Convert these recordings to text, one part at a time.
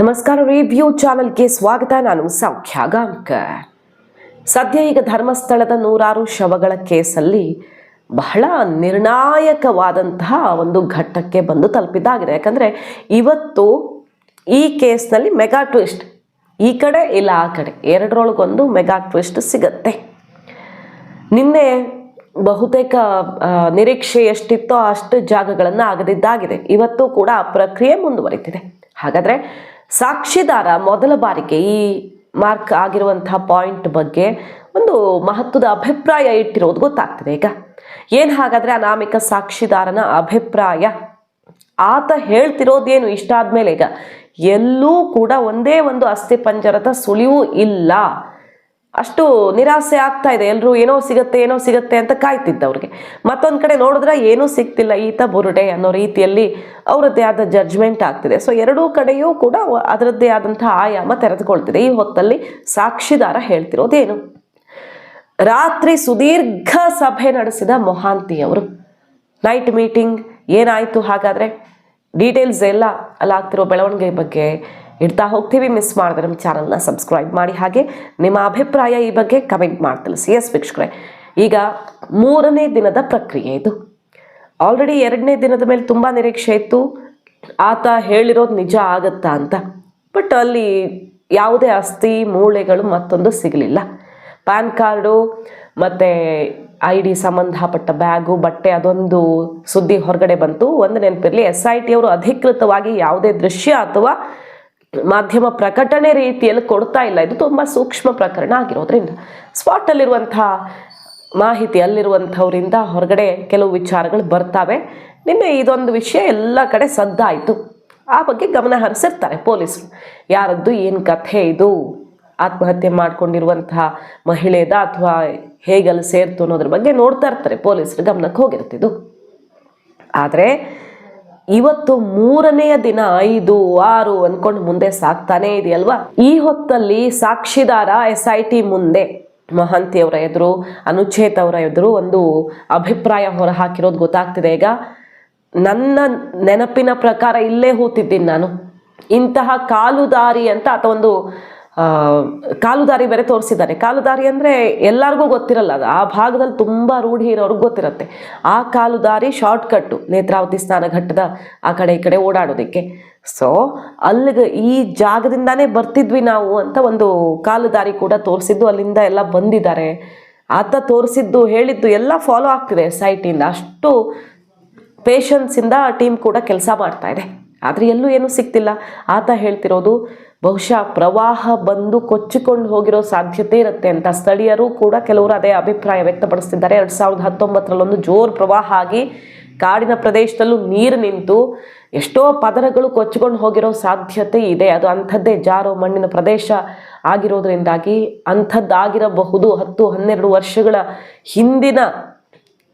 ನಮಸ್ಕಾರ ರಿವ್ಯೂ ಚಾನೆಲ್ಗೆ ಸ್ವಾಗತ, ನಾನು ಸೌಖ್ಯ ಗಾಂವ್ಕರ್ ಸದ್ಯ ಈಗ ಧರ್ಮಸ್ಥಳದ ನೂರಾರು ಶವಗಳ ಕೇಸಲ್ಲಿ ಬಹಳ ನಿರ್ಣಾಯಕವಾದಂತಹ ಒಂದು ಘಟ್ಟಕ್ಕೆ ಬಂದು ತಲುಪಿದ್ದಾಗಿದೆ. ಯಾಕಂದರೆ ಇವತ್ತು ಈ ಕೇಸ್ನಲ್ಲಿ ಮೆಗಾ ಟ್ವಿಸ್ಟ್ ಈ ಕಡೆ ಇಲ್ಲ ಆ ಕಡೆ, ಎರಡರೊಳಗೊಂದು ಮೆಗಾ ಟ್ವಿಸ್ಟ್ ಸಿಗತ್ತೆ. ನಿನ್ನೆ ಬಹುತೇಕ ನಿರೀಕ್ಷೆ ಎಷ್ಟಿತ್ತೋ ಅಷ್ಟು ಜಾಗಗಳನ್ನು ಆಗದಿದ್ದಾಗಿದೆ ಇವತ್ತು ಕೂಡ ಪ್ರಕ್ರಿಯೆ ಮುಂದುವರಿತಿದೆ. ಹಾಗಾದ್ರೆ ಸಾಕ್ಷಿದಾರ ಮೊದಲ ಬಾರಿಗೆ ಈ ಮಾರ್ಕ್ ಆಗಿರುವಂತಹ ಪಾಯಿಂಟ್ ಬಗ್ಗೆ ಒಂದು ಮಹತ್ವದ ಅಭಿಪ್ರಾಯ ಇಟ್ಟಿರೋದು ಗೊತ್ತಾಗ್ತದೆ ಈಗ. ಏನು ಹಾಗಾದ್ರೆ ಅನಾಮಿಕ ಸಾಕ್ಷಿದಾರನ ಅಭಿಪ್ರಾಯ? ಆತ ಹೇಳ್ತಿರೋದೇನು ಇಷ್ಟ ಆದಮೇಲೆ ಈಗ? ಎಲ್ಲೂ ಕೂಡ ಒಂದೇ ಒಂದು ಅಸ್ಥಿ ಪಂಜರದ ಸುಳಿವು ಇಲ್ಲ. ಅಷ್ಟು ನಿರಾಸೆ ಆಗ್ತಾ ಇದೆ. ಎಲ್ಲರೂ ಏನೋ ಸಿಗತ್ತೆ ಏನೋ ಸಿಗತ್ತೆ ಅಂತ ಕಾಯ್ತಿದ್ದ ಅವ್ರಿಗೆ ಮತ್ತೊಂದು ಕಡೆ ನೋಡಿದ್ರೆ ಏನೂ ಸಿಗ್ತಿಲ್ಲ. ಈತ ಬುರುಡೆ ಅನ್ನೋ ರೀತಿಯಲ್ಲಿ ಅವರದ್ದೇ ಆದ ಜಡ್ಜ್ಮೆಂಟ್ ಆಗ್ತಿದೆ. ಸೊ ಎರಡೂ ಕಡೆಯೂ ಕೂಡ ಅದರದ್ದೇ ಆದಂತಹ ಆಯಾಮ ತೆರೆದುಕೊಳ್ತಿದೆ. ಈ ಹೊತ್ತಲ್ಲಿ ಸಾಕ್ಷಿದಾರ ಹೇಳ್ತಿರೋದೇನು? ರಾತ್ರಿ ಸುದೀರ್ಘ ಸಭೆ ನಡೆಸಿದ ಮೊಹಾಂತಿ ಅವರು ನೈಟ್ ಮೀಟಿಂಗ್ ಏನಾಯಿತು? ಹಾಗಾದರೆ ಡೀಟೇಲ್ಸ್ ಎಲ್ಲ ಅಲ್ಲಾಗ್ತಿರೋ ಬೆಳವಣಿಗೆ ಬಗ್ಗೆ ಇಡ್ತಾ ಹೋಗ್ತೀವಿ. ಮಿಸ್ ಮಾಡಿದ್ರೆ ನಮ್ಮ ಚಾನಲ್ನ ಸಬ್ಸ್ಕ್ರೈಬ್ ಮಾಡಿ. ಹಾಗೆ ನಿಮ್ಮ ಅಭಿಪ್ರಾಯ ಈ ಬಗ್ಗೆ ಕಮೆಂಟ್ ಮಾಡಿ ಸಿ ಎಸ್ ವೀಕ್ಷಕರೇ, ಈಗ ಮೂರನೇ ದಿನದ ಪ್ರಕ್ರಿಯೆ ಇದು. ಆಲ್ರೆಡಿ ಎರಡನೇ ದಿನದ ಮೇಲೆ ತುಂಬ ನಿರೀಕ್ಷೆ ಇತ್ತು. ಆತ ಹೇಳಿರೋದು ನಿಜ ಆಗತ್ತಾ ಅಂತ. ಬಟ್ ಅಲ್ಲಿ ಯಾವುದೇ ಅಸ್ಥಿ ಮೂಳೆಗಳು ಮತ್ತೊಂದು ಸಿಗಲಿಲ್ಲ. ಪ್ಯಾನ್ ಕಾರ್ಡು ಮತ್ತು ಐ ಡಿ ಸಂಬಂಧಪಟ್ಟ ಬ್ಯಾಗು, ಬಟ್ಟೆ, ಅದೊಂದು ಸುದ್ದಿ ಹೊರಗಡೆ ಬಂತು. ಒಂದು ನೆನಪಿರಲಿ ಎಸ್ ಐ ಟಿ ಅವರು ಅಧಿಕೃತವಾಗಿ ಯಾವುದೇ ದೃಶ್ಯ ಅಥವಾ ಮಾಧ್ಯಮ ಪ್ರಕಟಣೆ ರೀತಿಯಲ್ಲಿ ಕೊಡ್ತಾ ಇಲ್ಲ. ಇದು ತುಂಬ ಸೂಕ್ಷ್ಮ ಪ್ರಕರಣ ಆಗಿರೋದ್ರಿಂದ. ಸ್ಪಾಟಲ್ಲಿರುವಂಥ ಮಾಹಿತಿ ಅಲ್ಲಿರುವಂಥವರಿಂದ ಹೊರಗಡೆ ಕೆಲವು ವಿಚಾರಗಳು ಬರ್ತಾವೆ. ನಿನ್ನೆ ಇದೊಂದು ವಿಷಯ ಎಲ್ಲ ಕಡೆ ಸದ್ದಾಯಿತು. ಆ ಬಗ್ಗೆ ಗಮನ ಹರಿಸಿರ್ತಾರೆ ಪೊಲೀಸರು. ಯಾರದ್ದು, ಏನು ಕಥೆ ಇದು? ಆತ್ಮಹತ್ಯೆ ಮಾಡ್ಕೊಂಡಿರುವಂತಹ ಮಹಿಳೆದ ಅಥವಾ ಹೇಗಲ್ಲಿ ಸೇರ್ತು ಅನ್ನೋದ್ರ ಬಗ್ಗೆ ನೋಡ್ತಾ ಇರ್ತಾರೆ ಪೊಲೀಸರು. ಗಮನಕ್ಕೆ ಹೋಗಿರ್ತಿದ್ದು ಆದರೆ ಇವತ್ತು ಮೂರನೆಯ ದಿನ, ಐದು, ಆರು ಅನ್ಕೊಂಡು ಮುಂದೆ ಸಾಕ್ತಾನೆ ಇದೆಯಲ್ವಾ? ಈ ಹೊತ್ತಲ್ಲಿ ಸಾಕ್ಷಿದಾರ ಎಸ್ ಐ ಟಿ ಮುಂದೆ ಮಹಾಂತಿಯವರ ಎದುರು, ಅನುಚೇತ್ ಅವರ ಎದುರು ಒಂದು ಅಭಿಪ್ರಾಯ ಹೊರ ಹಾಕಿರೋದು ಗೊತ್ತಾಗ್ತಿದೆ. ಈಗ ನನ್ನ ನೆನಪಿನ ಪ್ರಕಾರ ಇಲ್ಲೇ ಹೂತಿದ್ದೀನಿ ನಾನು. ಇಂತಹ ಕಾಲುದಾರಿ ಅಂತ ಅಥವಾ ಒಂದು ಆ, ಕಾಲುದಾರಿ ಬೇರೆ ತೋರಿಸಿದ್ದಾರೆ. ಕಾಲುದಾರಿ ಅಂದರೆ ಎಲ್ಲರಿಗೂ ಗೊತ್ತಿರಲ್ಲ ಅದು. ಆ ಭಾಗದಲ್ಲಿ ತುಂಬ ರೂಢಿ ಇರೋರ್ಗೆ ಗೊತ್ತಿರುತ್ತೆ. ಆ ಕಾಲುದಾರಿ ದಾರಿ ಶಾರ್ಟ್ಕಟ್ಟು ನೇತ್ರಾವತಿ ಸ್ನಾನಘಟ್ಟದ ಆ ಕಡೆ ಈ ಕಡೆ ಓಡಾಡೋದಕ್ಕೆ. ಸೊ ಅಲ್ಲಿಗೆ ಈ ಜಾಗದಿಂದಾನೇ ಬರ್ತಿದ್ವಿ ನಾವು ಅಂತ ಒಂದು ಕಾಲುದಾರಿ ಕೂಡ ತೋರಿಸಿದ್ದು ಅಲ್ಲಿಂದ ಎಲ್ಲ ಬಂದಿದ್ದಾರೆ. ಆತ ತೋರಿಸಿದ್ದು ಹೇಳಿದ್ದು ಎಲ್ಲ ಫಾಲೋ ಆಗ್ತಿದೆ ಸೈಟಿಂದ ಅಷ್ಟು ಪೇಷನ್ಸಿಂದ ಟೀಮ್ ಕೂಡ ಕೆಲಸ ಮಾಡ್ತಾ ಇದೆ. ಆದರೆ ಎಲ್ಲೂ ಏನೂ ಸಿಗ್ತಿಲ್ಲ. ಆತ ಹೇಳ್ತಿರೋದು, ಬಹುಶಃ ಪ್ರವಾಹ ಬಂದು ಕೊಚ್ಚಿಕೊಂಡು ಹೋಗಿರೋ ಸಾಧ್ಯತೆ ಇರುತ್ತೆ ಅಂತ. ಸ್ಥಳೀಯರು ಕೂಡ ಕೆಲವರು ಅದೇ ಅಭಿಪ್ರಾಯ ವ್ಯಕ್ತಪಡಿಸ್ತಿದ್ದಾರೆ. ಎರಡು ಸಾವಿರದ ಹತ್ತೊಂಬತ್ತರಲ್ಲೊಂದು ಜೋರು ಪ್ರವಾಹ ಆಗಿ ಕಾಡಿನ ಪ್ರದೇಶದಲ್ಲೂ ನೀರು ನಿಂತು ಎಷ್ಟೋ ಪದರಗಳು ಕೊಚ್ಚಿಕೊಂಡು ಹೋಗಿರೋ ಸಾಧ್ಯತೆ ಇದೆ. ಅದು ಅಂಥದ್ದೇ ಜಾರೋ ಮಣ್ಣಿನ ಪ್ರದೇಶ ಆಗಿರೋದ್ರಿಂದಾಗಿ ಅಂಥದ್ದಾಗಿರಬಹುದು. ಹತ್ತು, ಹನ್ನೆರಡು ವರ್ಷಗಳ ಹಿಂದಿನ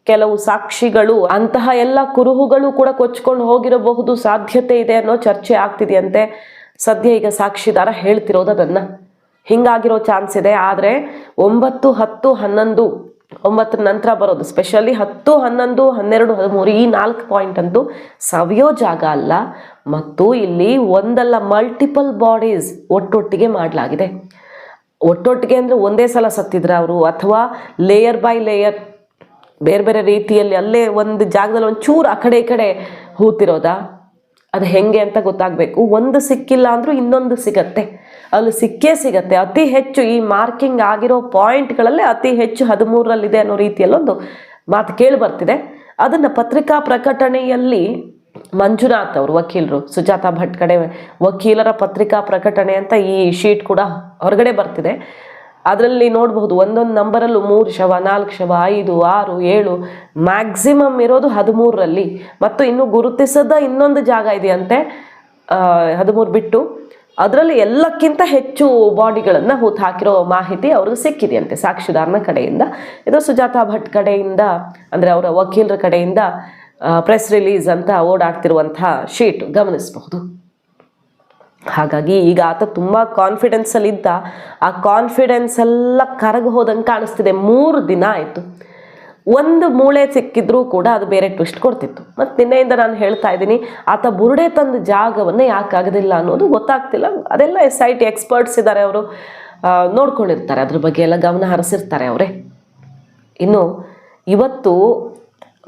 ಕೆಲವು ಸಾಕ್ಷಿಗಳು ಅಂತಹ ಎಲ್ಲ ಕುರುಹುಗಳು ಕೂಡ ಕೊಚ್ಕೊಂಡು ಹೋಗಿರಬಹುದು ಸಾಧ್ಯತೆ ಇದೆ ಅನ್ನೋ ಚರ್ಚೆ ಆಗ್ತಿದೆಯಂತೆ. ಸದ್ಯ ಈಗ ಸಾಕ್ಷಿದಾರ ಹೇಳ್ತಿರೋದು ಅದನ್ನ. ಹಿಂಗಾಗಿರೋ ಚಾನ್ಸ್ ಇದೆ, ಆದರೆ ಒಂಬತ್ತು, ಹತ್ತು, ಹನ್ನೊಂದು, ಒಂಬತ್ತರ ನಂತರ ಬರೋದು. ಸ್ಪೆಷಲಿ ಹತ್ತು, ಹನ್ನೊಂದು, ಹನ್ನೆರಡು, ಹದಿಮೂರು ಈ ನಾಲ್ಕು ಪಾಯಿಂಟ್ ಅಂತೂ ಸವಿಯೋ ಜಾಗ ಅಲ್ಲ. ಮತ್ತು ಇಲ್ಲಿ ಒಂದಲ್ಲ ಮಲ್ಟಿಪಲ್ ಬಾಡೀಸ್ ಒಟ್ಟೊಟ್ಟಿಗೆ ಮಾಡಲಾಗಿದೆ. ಒಟ್ಟೊಟ್ಟಿಗೆ ಅಂದರೆ ಒಂದೇ ಸಲ ಸತ್ತಿದ್ರ ಅವರು, ಅಥವಾ ಲೇಯರ್ ಬೈ ಲೇಯರ್ ಬೇರೆ ಬೇರೆ ರೀತಿಯಲ್ಲಿ ಅಲ್ಲೇ ಒಂದು ಜಾಗದಲ್ಲಿ ಒಂದು ಚೂರು ಆ ಕಡೆ ಈ ಕಡೆ ಹೂತಿರೋದಾ? ಅದು ಹೆಂಗೆ ಅಂತ ಗೊತ್ತಾಗಬೇಕು. ಒಂದು ಸಿಕ್ಕಿಲ್ಲ ಅಂದರೂ ಇನ್ನೊಂದು ಸಿಗತ್ತೆ. ಅಲ್ಲಿ ಸಿಕ್ಕೇ ಸಿಗತ್ತೆ. ಅತಿ ಹೆಚ್ಚು ಈ ಮಾರ್ಕಿಂಗ್ ಆಗಿರೋ ಪಾಯಿಂಟ್ಗಳಲ್ಲೇ ಅತಿ ಹೆಚ್ಚು ಹದಿಮೂರರಲ್ಲಿದೆ ಅನ್ನೋ ರೀತಿಯಲ್ಲೊಂದು ಮಾತು ಕೇಳಿ ಬರ್ತಿದೆ. ಅದನ್ನು ಪತ್ರಿಕಾ ಪ್ರಕಟಣೆಯಲ್ಲಿ ಮಂಜುನಾಥ್ ಅವರು, ವಕೀಲರು, ಸುಜಾತಾ ಭಟ್ ಕಡೆ ವಕೀಲರ ಪತ್ರಿಕಾ ಪ್ರಕಟಣೆ ಅಂತ ಈ ಶೀಟ್ ಕೂಡ ಹೊರಗಡೆ ಬರ್ತಿದೆ. ಅದರಲ್ಲಿ ನೋಡಬಹುದು ಒಂದೊಂದು ನಂಬರಲ್ಲೂ ಮೂರು ಶವ, ನಾಲ್ಕು ಶವ, ಐದು, ಆರು, ಏಳು ಮ್ಯಾಕ್ಸಿಮಮ್ ಇರೋದು ಹದಿಮೂರರಲ್ಲಿ. ಮತ್ತು ಇನ್ನು ಗುರುತಿಸದ ಇನ್ನೊಂದು ಜಾಗ ಇದೆಯಂತೆ ಹದಿಮೂರು ಬಿಟ್ಟು, ಅದರಲ್ಲಿ ಎಲ್ಲಕ್ಕಿಂತ ಹೆಚ್ಚು ಬಾಡಿಗಳನ್ನು ಹೂತು ಹಾಕಿರೋ ಮಾಹಿತಿ ಅವ್ರಿಗೆ ಸಿಕ್ಕಿದೆಯಂತೆ ಸಾಕ್ಷಿದಾರನ ಕಡೆಯಿಂದ. ಇದು ಸುಜಾತಾ ಭಟ್ ಕಡೆಯಿಂದ, ಅಂದರೆ ಅವರ ವಕೀಲರ ಕಡೆಯಿಂದ ಪ್ರೆಸ್ ರಿಲೀಸ್ ಅಂತ ಓಡಾಡ್ತಿರುವಂತಹ ಶೀಟ್ ಗಮನಿಸಬಹುದು. ಹಾಗಾಗಿ ಈಗ ಆತ ತುಂಬ ಕಾನ್ಫಿಡೆನ್ಸಲ್ಲಿ ಇದ್ದ. ಆ ಕಾನ್ಫಿಡೆನ್ಸ್ ಎಲ್ಲ ಕರಗಿ ಹೋದಂಗೆ ಕಾಣಿಸ್ತಿದೆ. ಮೂರು ದಿನ ಆಯಿತು. ಒಂದು ಮೂಳೆ ಸಿಕ್ಕಿದ್ರೂ ಕೂಡ ಅದು ಬೇರೆ ಟ್ವಿಸ್ಟ್ ಕೊಡ್ತಿತ್ತು. ಮತ್ತು ನಿನ್ನೆಯಿಂದ ನಾನು ಹೇಳ್ತಾ ಇದ್ದೀನಿ, ಆತ ಬುರುಡೆ ತಂದ ಜಾಗವನ್ನು ಯಾಕೆ ಆಗೋದಿಲ್ಲ ಅನ್ನೋದು ಗೊತ್ತಾಗ್ತಿಲ್ಲ. ಅದೆಲ್ಲ ಎಸ್ ಐ ಟಿ ಎಕ್ಸ್ಪರ್ಟ್ಸ್ ಇದ್ದಾರೆ ಅವರು. ನೋಡ್ಕೊಂಡಿರ್ತಾರೆ. ಅದ್ರ ಬಗ್ಗೆ ಎಲ್ಲ ಗಮನ ಹರಿಸಿರ್ತಾರೆ ಅವರೇ. ಇನ್ನು ಇವತ್ತು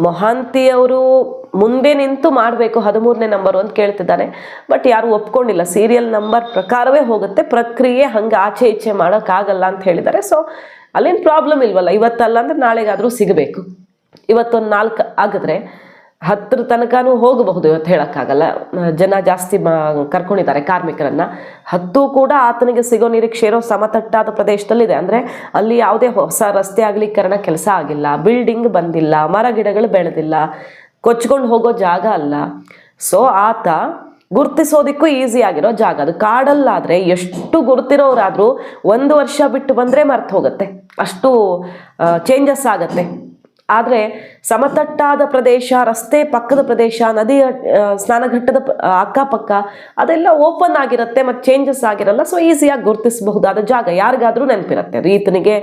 ಮೊಹಾಂತಿಯವರು ಮುಂದೆ ನಿಂತು ಮಾಡಬೇಕು, ಹದಿಮೂರನೇ ನಂಬರು ಅಂತ ಕೇಳ್ತಿದ್ದಾರೆ ಬಟ್ ಯಾರು ಒಪ್ಕೊಂಡಿಲ್ಲ. ಸೀರಿಯಲ್ ನಂಬರ್ ಪ್ರಕಾರವೇ ಹೋಗುತ್ತೆ. ಪ್ರಕ್ರಿಯೆ ಹಂಗೆ ಆಚೆ ಈಚೆ ಮಾಡೋಕ್ಕಾಗಲ್ಲ ಅಂತ ಹೇಳಿದ್ದಾರೆ. ಸೊ ಅಲ್ಲೇನು ಪ್ರಾಬ್ಲಮ್ ಇಲ್ವಲ್ಲ? ಇವತ್ತಲ್ಲ ಅಂದರೆ ನಾಳೆಗಾದರೂ ಸಿಗಬೇಕು. ಇವತ್ತೊಂದು ನಾಲ್ಕು ಆಗಿದ್ರೆ ಹತ್ತರ ತನಕನೂ ಹೋಗಬಹುದು ಇವತ್ತು ಹೇಳೋಕ್ಕಾಗಲ್ಲ. ಜನ ಜಾಸ್ತಿ ಕರ್ಕೊಂಡಿದ್ದಾರೆ ಕಾರ್ಮಿಕರನ್ನ. ಹತ್ತು ಕೂಡ ಆತನಿಗೆ ಸಿಗೋ ನಿರೀಕ್ಷೆ ಇರೋ ಸಮತಟ್ಟಾದ ಪ್ರದೇಶದಲ್ಲಿದೆ. ಅಂದರೆ ಅಲ್ಲಿ ಯಾವುದೇ ಹೊಸ ರಸ್ತೆ ಆಗಲೀಕರಣ ಕೆಲಸ ಆಗಿಲ್ಲ. ಬಿಲ್ಡಿಂಗ್ ಬಂದಿಲ್ಲ. ಮರ ಗಿಡಗಳು ಬೆಳೆದಿಲ್ಲ. ಕೊಚ್ಕೊಂಡು ಹೋಗೋ ಜಾಗ ಅಲ್ಲ. ಸೊ ಆತ ಗುರ್ತಿಸೋದಕ್ಕೂ ಈಸಿ ಆಗಿರೋ ಜಾಗ. ಅದು ಕಾಡಲ್ಲಾದರೆ ಎಷ್ಟು ಗುರ್ತಿರೋರಾದರೂ ಒಂದು ವರ್ಷ ಬಿಟ್ಟು ಬಂದರೆ ಮರ್ತು ಹೋಗುತ್ತೆ. ಅಷ್ಟು ಚೇಂಜಸ್ ಆಗತ್ತೆ. ಆದರೆ ಸಮತಟ್ಟಾದ ಪ್ರದೇಶ, ರಸ್ತೆ ಪಕ್ಕದ ಪ್ರದೇಶ, ನದಿಯ ಸ್ನಾನಘಟ್ಟದ ಅಕ್ಕಪಕ್ಕ ಅದೆಲ್ಲ ಓಪನ್ ಆಗಿರುತ್ತೆ ಮತ್ತು ಚೇಂಜಸ್ ಆಗಿರಲ್ಲ. ಸೊ ಈಸಿಯಾಗಿ ಗುರುತಿಸಬಹುದಾದ ಜಾಗ. ಯಾರಿಗಾದರೂ ನೆನಪಿರುತ್ತೆ. ಅದು ಈತನಿಗೆ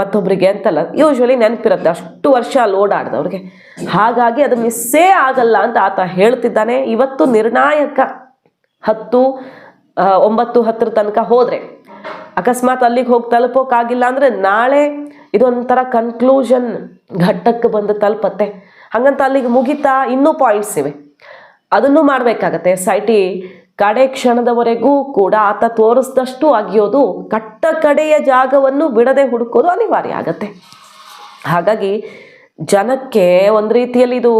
ಮತ್ತೊಬ್ಬರಿಗೆ ಅಂತಲ್ಲ ಯೂಶ್ವಲಿ ನೆನಪಿರುತ್ತೆ. ಅಷ್ಟು ವರ್ಷ ಅಲ್ಲಿ ಓಡಾಡ್ದವ್ರಿಗೆ ಹಾಗಾಗಿ ಅದು ಮಿಸ್ಸೇ ಆಗಲ್ಲ ಅಂತ ಆತ ಹೇಳ್ತಿದ್ದಾನೆ. ಇವತ್ತು ನಿರ್ಣಾಯಕ ಹತ್ತು ಒಂಬತ್ತು ಹತ್ತರ ತನಕ ಹೋದರೆ. ಅಕಸ್ಮಾತ್ ಅಲ್ಲಿಗೆ ಹೋಗಿ ತಲುಪೋಕ್ಕಾಗಿಲ್ಲ ಅಂದರೆ ನಾಳೆ ಇದೊಂಥರ ಕನ್ಕ್ಲೂಷನ್ ಘಟ್ಟಕ್ಕೆ ಬಂದು ತಲುಪತ್ತೆ. ಹಾಗಂತ ಅಲ್ಲಿಗೆ ಮುಗಿತಾ ಇನ್ನೂ ಪಾಯಿಂಟ್ಸ್ ಇವೆ. ಅದನ್ನು ಮಾಡಬೇಕಾಗತ್ತೆ. ಎಸ್ ಐ ಟಿ ಕಡೆ ಕ್ಷಣದವರೆಗೂ ಕೂಡ ಆತ ತೋರಿಸಿದಷ್ಟು ಅಗಿಯೋದು ಕಟ್ಟ ಕಡೆಯ ಜಾಗವನ್ನು ಬಿಡದೆ ಹುಡುಕೋದು ಅನಿವಾರ್ಯ ಆಗತ್ತೆ. ಹಾಗಾಗಿ ಜನಕ್ಕೆ ಒಂದು ರೀತಿಯಲ್ಲಿ ಇದು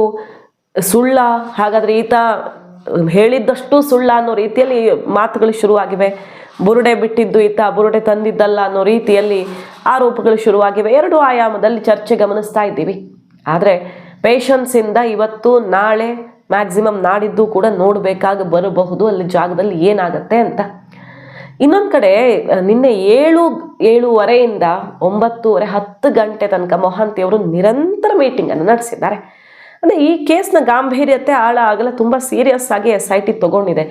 ಸುಳ್ಳ, ಹಾಗಾದರೆ ಈತ ಹೇಳಿದ್ದಷ್ಟು ಸುಳ್ಳ ಅನ್ನೋ ರೀತಿಯಲ್ಲಿ ಮಾತುಗಳು ಶುರುವಾಗಿವೆ. ಬುರುಡೆ ಬಿಟ್ಟಿದ್ದು ಈತ, ಬುರುಡೆ ತಂದಿದ್ದಲ್ಲ ಅನ್ನೋ ರೀತಿಯಲ್ಲಿ ಆರೋಪಗಳು ಶುರುವಾಗಿವೆ. ಎರಡು ಆಯಾಮದಲ್ಲಿ ಚರ್ಚೆ ಗಮನಿಸ್ತಾ ಇದ್ದೀವಿ. ಆದರೆ ಪೇಷನ್ಸಿಂದ ಇವತ್ತು ನಾಳೆ ಮ್ಯಾಕ್ಸಿಮಮ್ ನಾಡಿದ್ದು ಕೂಡ ನೋಡಬೇಕಾಗಿ ಬರಬಹುದು. ಅಲ್ಲಿ ಜಾಗದಲ್ಲಿ ಏನಾಗತ್ತೆ ಅಂತ. ಇನ್ನೊಂದು ಕಡೆ, ನಿನ್ನೆ ಏಳು, ಏಳೂವರೆಯಿಂದ ಒಂಬತ್ತುವರೆ ಹತ್ತು ಗಂಟೆ ತನಕ ಮೊಹಾಂತಿ ಅವರು ನಿರಂತರ ಮೀಟಿಂಗನ್ನು ನಡೆಸಿದ್ದಾರೆ. ಅಂದರೆ ಈ ಕೇಸ್ನ ಗಾಂಭೀರ್ಯತೆ ಆಳ ಆಗಲ್ಲ ತುಂಬ ಸೀರಿಯಸ್ ಆಗಿ ಎಸ್ ಐ ಟಿ ತಗೊಂಡಿದೆ.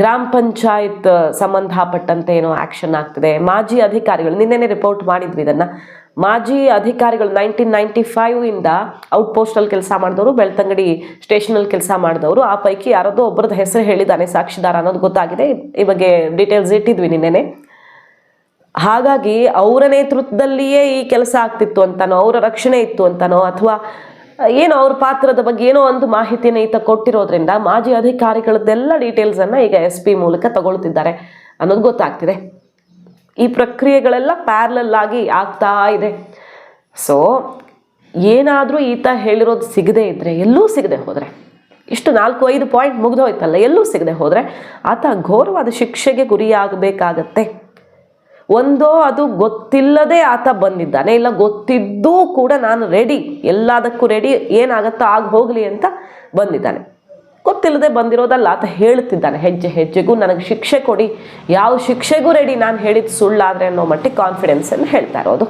ಗ್ರಾಮ ಪಂಚಾಯತ್ ಸಂಬಂಧಪಟ್ಟಂತೆ ಏನೋ ಆ್ಯಕ್ಷನ್ ಆಗ್ತಿದೆ. ಮಾಜಿ ಅಧಿಕಾರಿಗಳು, ನಿನ್ನೆನೆ ರಿಪೋರ್ಟ್ ಮಾಡಿದ್ವಿ ಇದನ್ನು. ಮಾಜಿ ಅಧಿಕಾರಿಗಳು ನೈನ್ಟೀನ್ ನೈಂಟಿ ಫೈವ್ ಇಂದ ಔಟ್ ಪೋಸ್ಟಲ್ಲಿ ಕೆಲಸ ಮಾಡಿದವರು, ಬೆಳ್ತಂಗಡಿ ಸ್ಟೇಷನಲ್ಲಿ ಕೆಲಸ ಮಾಡಿದವರು, ಆ ಪೈಕಿ ಯಾರದೋ ಒಬ್ಬರದ ಹೆಸರು ಹೇಳಿದ್ದಾನೆ ಸಾಕ್ಷಿದಾರ ಅನ್ನೋದು ಗೊತ್ತಾಗಿದೆ. ಈ ಬಗ್ಗೆ ಡೀಟೇಲ್ಸ್ ಇಟ್ಟಿದ್ವಿ ನಿನ್ನೆನೆ. ಹಾಗಾಗಿ ಅವರ ನೇತೃತ್ವದಲ್ಲಿಯೇ ಈ ಕೆಲಸ ಆಗ್ತಿತ್ತು ಅಂತನೋ, ಅವರ ರಕ್ಷಣೆ ಇತ್ತು ಅಂತನೋ, ಅಥವಾ ಏನೋ ಅವ್ರ ಪಾತ್ರದ ಬಗ್ಗೆ ಏನೋ ಒಂದು ಮಾಹಿತಿನ ಈತ ಕೊಟ್ಟಿರೋದ್ರಿಂದ ಮಾಜಿ ಅಧಿಕಾರಿಗಳದ್ದೆಲ್ಲ ಡೀಟೇಲ್ಸನ್ನು ಈಗ ಎಸ್ ಪಿ ಮೂಲಕ ತಗೊಳ್ತಿದ್ದಾರೆ. ಅನ್ನೋದು ಗೊತ್ತಾಗ್ತಿದೆ. ಈ ಪ್ರಕ್ರಿಯೆಗಳೆಲ್ಲ ಪ್ಯಾರಲಲ್ ಆಗಿ ಆಗ್ತಾ ಇದೆ. ಸೊ ಏನಾದರೂ ಈತ ಹೇಳಿರೋದು ಸಿಗದೆ ಇದ್ದರೆ ಎಲ್ಲೂ ಸಿಗದೆ ಹೋದರೆ, ಇಷ್ಟು ನಾಲ್ಕು ಐದು ಪಾಯಿಂಟ್ ಮುಗಿದೋಯ್ತಲ್ಲ, ಎಲ್ಲೂ ಸಿಗದೆ ಹೋದರೆ ಆತ ಘೋರವಾದ ಶಿಕ್ಷೆಗೆ ಗುರಿಯಾಗಬೇಕಾಗತ್ತೆ. ಒಂದೋ ಅದು ಗೊತ್ತಿಲ್ಲದೆ ಆತ ಬಂದಿದ್ದಾನೆ, ಇಲ್ಲ ಗೊತ್ತಿದ್ದೂ ಕೂಡ ನಾನು ರೆಡಿ ಎಲ್ಲದಕ್ಕೂ ರೆಡಿ ಏನಾಗತ್ತೋ ಆಗ ಹೋಗಲಿ ಅಂತ ಬಂದಿದ್ದಾನೆ. ಗೊತ್ತಿಲ್ಲದೆ ಬಂದಿರೋದಲ್ಲ ಆತ ಹೇಳ್ತಿದ್ದಾನೆ, ಹೆಜ್ಜೆ ಹೆಜ್ಜೆಗೂ ನನಗೆ ಶಿಕ್ಷೆ ಕೊಡಿ, ಯಾವ ಶಿಕ್ಷೆಗೂ ರೆಡಿ ನಾನು ಹೇಳಿದ ಸುಳ್ಳಾದ್ರೆ ಅನ್ನೋ ಮಟ್ಟಿಗೆ ಕಾನ್ಫಿಡೆನ್ಸನ್ನು ಹೇಳ್ತಾ ಇರೋದು.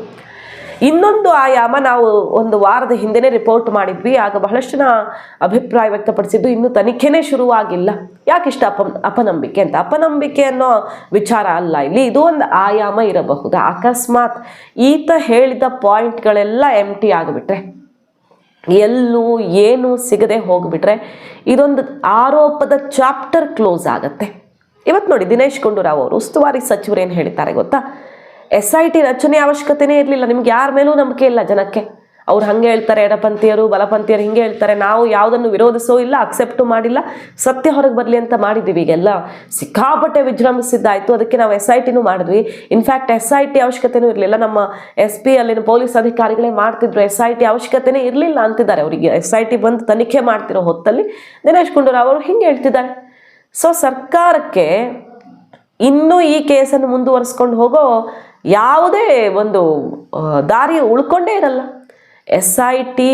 ಇನ್ನೊಂದು ಆಯಾಮ ನಾವು ಒಂದು ವಾರದ ಹಿಂದೆನೆ ರಿಪೋರ್ಟ್ ಮಾಡಿದ್ವಿ. ಆಗ ಬಹಳಷ್ಟು ಅಭಿಪ್ರಾಯ ವ್ಯಕ್ತಪಡಿಸಿದ್ದು ಇನ್ನೂ ತನಿಖೆನೇ ಶುರುವಾಗಿಲ್ಲ. ಯಾಕಿಷ್ಟ ಅಪ ಅಪನಂಬಿಕೆ ಅಂತ? ಅಪನಂಬಿಕೆ ಅನ್ನೋ ವಿಚಾರ ಅಲ್ಲ. ಇಲ್ಲಿ ಇದು ಒಂದು ಆಯಾಮ ಇರಬಹುದು. ಅಕಸ್ಮಾತ್ ಈತ ಹೇಳಿದ ಪಾಯಿಂಟ್ಗಳೆಲ್ಲ ಎಂ ಟಿ ಆಗಿಬಿಟ್ರೆ, ಎಲ್ಲೂ ಏನು ಸಿಗದೆ ಹೋಗ್ಬಿಟ್ರೆ, ಇದೊಂದು ಆರೋಪದ ಚಾಪ್ಟರ್ ಕ್ಲೋಸ್ ಆಗತ್ತೆ. ಇವತ್ತು ನೋಡಿ ದಿನೇಶ್ ಗುಂಡೂರಾವ್ ಅವರು ಉಸ್ತುವಾರಿ ಸಚಿವರು ಏನು ಹೇಳ್ತಾರೆ ಗೊತ್ತಾ? ಎಸ್ ಐ ಟಿ ರಚನೆ ಅವಶ್ಯಕತೆನೇ ಇರಲಿಲ್ಲ. ನಿಮ್ಗೆ ಯಾರ ಮೇಲೂ ನಂಬಿಕೆ ಇಲ್ಲ ಜನಕ್ಕೆ. ಅವ್ರು ಹಂಗೆ ಹೇಳ್ತಾರೆ, ಎಡಪಂಥಿಯರು, ಬಲಪಂಥಿಯರು ಹಿಂಗೆ ಹೇಳ್ತಾರೆ. ನಾವು ಯಾವುದನ್ನು ವಿರೋಧಿಸೋ ಇಲ್ಲ ಅಕ್ಸೆಪ್ಟು ಮಾಡಿಲ್ಲ. ಸತ್ಯ ಹೊರಗೆ ಬರಲಿ ಅಂತ ಮಾಡಿದ್ದೀವಿ ಈಗೆಲ್ಲ. ಸಿಕ್ಕಾಪಟ್ಟೆ ವಿಜೃಂಭಿಸಿದ್ದಾಯಿತು. ಅದಕ್ಕೆ ನಾವು ಎಸ್ ಐ ಟಿನೂ ಮಾಡಿದ್ವಿ. In fact S I T ಅವಶ್ಯಕತೆನೂ ಇರಲಿಲ್ಲ. ನಮ್ಮ ಎಸ್ ಪಿ ಅಲ್ಲಿನ ಪೊಲೀಸ್ ಅಧಿಕಾರಿಗಳೇ ಮಾಡ್ತಿದ್ರು. ಎಸ್ ಐ ಟಿ ಅವಶ್ಯಕತೆನೇ ಇರಲಿಲ್ಲ ಅಂತಿದ್ದಾರೆ ಅವರಿಗೆ. ಎಸ್ ಐ ಟಿ ಬಂದು ತನಿಖೆ ಮಾಡ್ತಿರೋ ಹೊತ್ತಲ್ಲಿ ದಿನೇಶ್ ಗುಂಡೂರಾವ್ ಅವರು ಹಿಂಗೆ ಹೇಳ್ತಿದ್ದಾರೆ. ಸೊ ಸರ್ಕಾರಕ್ಕೆ ಇನ್ನೂ ಈ ಕೇಸನ್ನು ಮುಂದುವರಿಸ್ಕೊಂಡು ಹೋಗೋ ಯಾವುದೇ ಒಂದು ದಾರಿ ಉಳ್ಕೊಂಡೇ ಇರಲ್ಲ. ಎಸ್ ಐ ಟಿ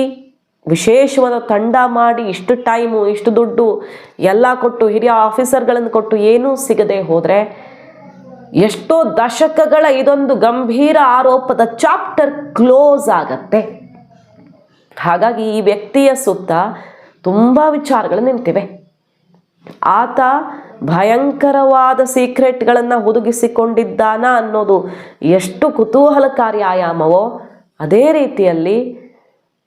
ವಿಶೇಷವಾದ ತಂಡ ಮಾಡಿ ಇಷ್ಟು ಟೈಮು, ಇಷ್ಟು ದುಡ್ಡು ಎಲ್ಲ ಕೊಟ್ಟು, ಹಿರಿಯ ಆಫೀಸರ್ಗಳನ್ನು ಕೊಟ್ಟು ಏನೂ ಸಿಗದೆ ಹೋದರೆ ಎಷ್ಟೋ ದಶಕಗಳ ಇದೊಂದು ಗಂಭೀರ ಆರೋಪದ ಚಾಪ್ಟರ್ ಕ್ಲೋಸ್ ಆಗತ್ತೆ. ಹಾಗಾಗಿ ಈ ವ್ಯಕ್ತಿಯ ಸುತ್ತ ತುಂಬ ವಿಚಾರಗಳು ನಿಂತಿವೆ. ಆತ ಭಯಂಕರವಾದ ಸೀಕ್ರೆಟ್ಗಳನ್ನು ಹುದುಗಿಸಿಕೊಂಡಿದ್ದಾನ ಅನ್ನೋದು ಎಷ್ಟು ಕುತೂಹಲಕಾರಿ ಆಯಾಮವೋ, ಅದೇ ರೀತಿಯಲ್ಲಿ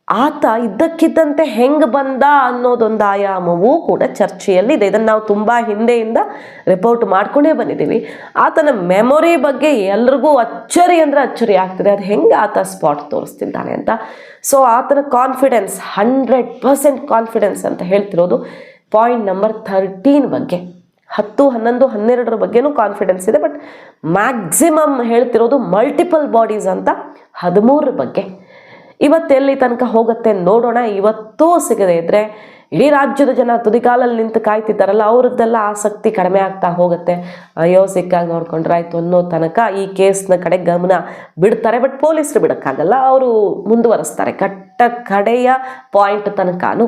ಆತ ಇದ್ದಕ್ಕಿದ್ದಂತೆ ಹೆಂಗೆ ಬಂದ ಅನ್ನೋದೊಂದು ಆಯಾಮವೂ ಕೂಡ ಚರ್ಚೆಯಲ್ಲಿದೆ. ಇದನ್ನು ನಾವು ತುಂಬ ಹಿಂದೆಯಿಂದ ರಿಪೋರ್ಟ್ ಮಾಡ್ಕೊಂಡೇ ಬಂದಿದ್ದೀವಿ. ಆತನ ಮೆಮೊರಿ ಬಗ್ಗೆ ಎಲ್ರಿಗೂ ಅಚ್ಚರಿ ಅಂದರೆ ಅಚ್ಚರಿ ಆಗ್ತದೆ. ಅದು ಹೆಂಗೆ ಆತ ಸ್ಪಾಟ್ ತೋರಿಸ್ತಿದ್ದಾನೆ ಅಂತ. ಸೊ ಆತನ ಕಾನ್ಫಿಡೆನ್ಸ್ ಹಂಡ್ರೆಡ್ ಪರ್ಸೆಂಟ್ ಕಾನ್ಫಿಡೆನ್ಸ್ ಅಂತ ಹೇಳ್ತಿರೋದು ಪಾಯಿಂಟ್ ನಂಬರ್ ಥರ್ಟೀನ್ ಬಗ್ಗೆ. ಹತ್ತು, ಹನ್ನೊಂದು, ಹನ್ನೆರಡರ ಬಗ್ಗೆನೂ ಕಾನ್ಫಿಡೆನ್ಸ್ ಇದೆ. ಬಟ್ ಮ್ಯಾಕ್ಸಿಮಮ್ ಹೇಳ್ತಿರೋದು ಮಲ್ಟಿಪಲ್ ಬಾಡೀಸ್ ಅಂತ ಹದಿಮೂರರ ಬಗ್ಗೆ. ಇವತ್ತೆಲ್ಲಿ ತನಕ ಹೋಗುತ್ತೆ ನೋಡೋಣ. ಇವತ್ತೂ ಸಿಗದೆ ಇದ್ರೆ ಇಡೀ ರಾಜ್ಯದ ಜನ ತುದಿಕಾಲಲ್ಲಿ ನಿಂತು ಕಾಯ್ತಿದ್ದಾರಲ್ಲ, ಅವ್ರದ್ದೆಲ್ಲ ಆಸಕ್ತಿ ಕಡಿಮೆ ಆಗ್ತಾ ಹೋಗುತ್ತೆ. ಅಯ್ಯೋ, ಸಿಕ್ಕಾಗಿ ನೋಡ್ಕೊಂಡ್ರಾಯ್ತು ಅನ್ನೋ ತನಕ ಈ ಕೇಸ್ನ ಕಡೆ ಗಮನ ಬಿಡ್ತಾರೆ. ಬಟ್ ಪೊಲೀಸರು ಬಿಡೋಕ್ಕಾಗಲ್ಲ, ಅವರು ಮುಂದುವರೆಸ್ತಾರೆ. ಕಟ್ಟ ಕಡೆಯ ಪಾಯಿಂಟ್ ತನಕನೂ.